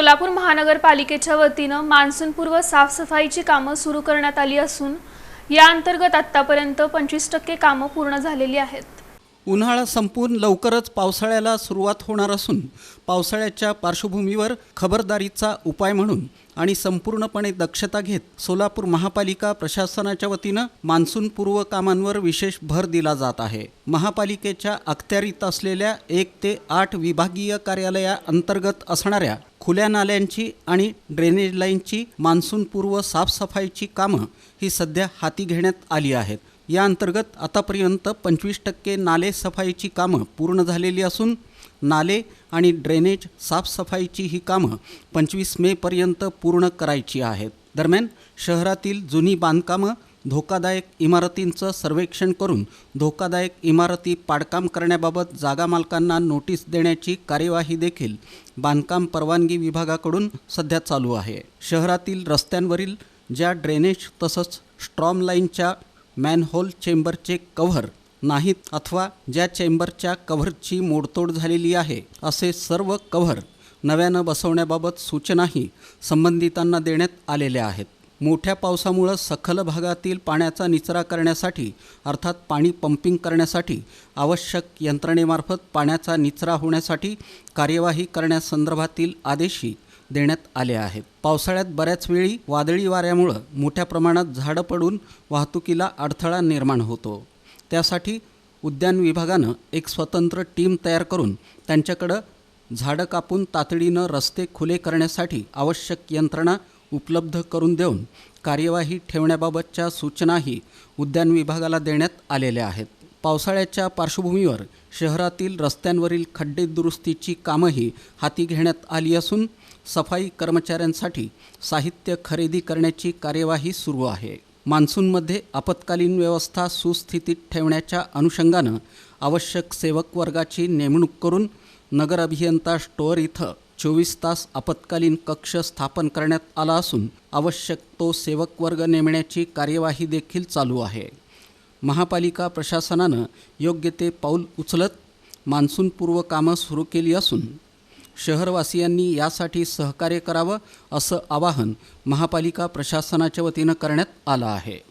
सोलापूर महानगरपालिकेच्या वतीनं मान्सूनपूर्व साफसफाईची कामं सुरू करण्यात आली असून या अंतर्गत आत्तापर्यंत पंचवीस टक्के कामं पूर्ण झालेली आहेत. उन्हाळा संपून लवकरच पावसाळ्याला सुरुवात होणार असून पावसाळ्याच्या पार्श्वभूमीवर खबरदारीचा उपाय म्हणून आणि संपूर्णपणे दक्षता घेत सोलापूर महापालिका प्रशासनाच्या वतीनं मान्सूनपूर्व कामांवर विशेष भर दिला जात आहे. महापालिकेच्या अखत्यारीत असलेल्या एक ते आठ विभागीय कार्यालया अंतर्गत असणाऱ्या खुल्या नाल्यांची आणि ड्रेनेज लाईनची मान्सूनपूर्व साफसफाईची कामं ही सध्या हाती घेण्यात आली आहेत. या अंतर्गत आतापर्यंत पंचवीस टक्के नाले सफाईची कामं पूर्ण झालेली असून नाले आणि ड्रेनेज साफसफाईची ही कामं पंचवीस मेपर्यंत पूर्ण करायची आहेत. दरम्यान शहरातील जुनी बांधकामं धोकादायक इमारतींचं सर्वेक्षण करून धोकादायक इमारती पाडकाम करण्याबाबत जागा मालकांना नोटीस देण्याची कार्यवाही देखील बांधकाम परवानगी विभागाकडून सध्या चालू आहे. शहरातील रस्त्यांवरील ज्या ड्रेनेज तसंच स्ट्रॉम लाईनच्या मॅनहोल चेंबरचे कव्हर नाहीत अथवा ज्या चेंबरच्या कव्हरची मोडतोड झालेली आहे असे सर्व कव्हर नव्यानं बसवण्याबाबत सूचनाही संबंधितांना देण्यात आलेल्या आहेत. मोठ्या पावसामुळं सखल भागातील पाण्याचा निचरा करण्यासाठी अर्थात पाणी पंपिंग करण्यासाठी आवश्यक यंत्रणेमार्फत पाण्याचा निचरा होण्यासाठी कार्यवाही करण्यासंदर्भातील आदेशही देण्यात आले आहेत पावसाळ्यात बऱ्याच वेळी वादळी वाऱ्यामुळं मोठ्या प्रमाणात झाडं पडून वाहतुकीला अडथळा निर्माण होतो. त्यासाठी उद्यान विभागानं एक स्वतंत्र टीम तयार करून त्यांच्याकडं झाडं कापून तातडीनं रस्ते खुले करण्यासाठी आवश्यक यंत्रणा उपलब्ध करून देऊन कार्यवाही ठेवण्याबाबतच्या सूचनाही उद्यान विभागाला देण्यात आलेल्या आहेत. पावसाळ्याच्या पार्श्वभूमीवर शहरातील रस्त्यांवरील खड्डे दुरुस्तीची कामंही हाती घेण्यात आली असून सफाई कर्मचाऱ्यांसाठी साहित्य खरेदी करण्याची कार्यवाही सुरू आहे. मान्सूनमध्ये आपत्कालीन व्यवस्था सुस्थितीत ठेवण्याच्या अनुषंगानं आवश्यक सेवक वर्गाची नेमणूक करून नगर अभियंता स्टोअर इथं चोवीस तास आपत्कालीन कक्ष स्थापन करण्यात आला असून आवश्यक तो सेवक वर्ग नेमण्याची कार्यवाही देखील चालू आहे. महापालिका प्रशासनानं योग्य ते पाऊल उचलत मान्सूनपूर्व कामं सुरू केली असून शहरवासियांनी यासाठी सहकार्य करावं असं आवाहन महापालिका प्रशासनाच्या वतीनं करण्यात आलं आहे.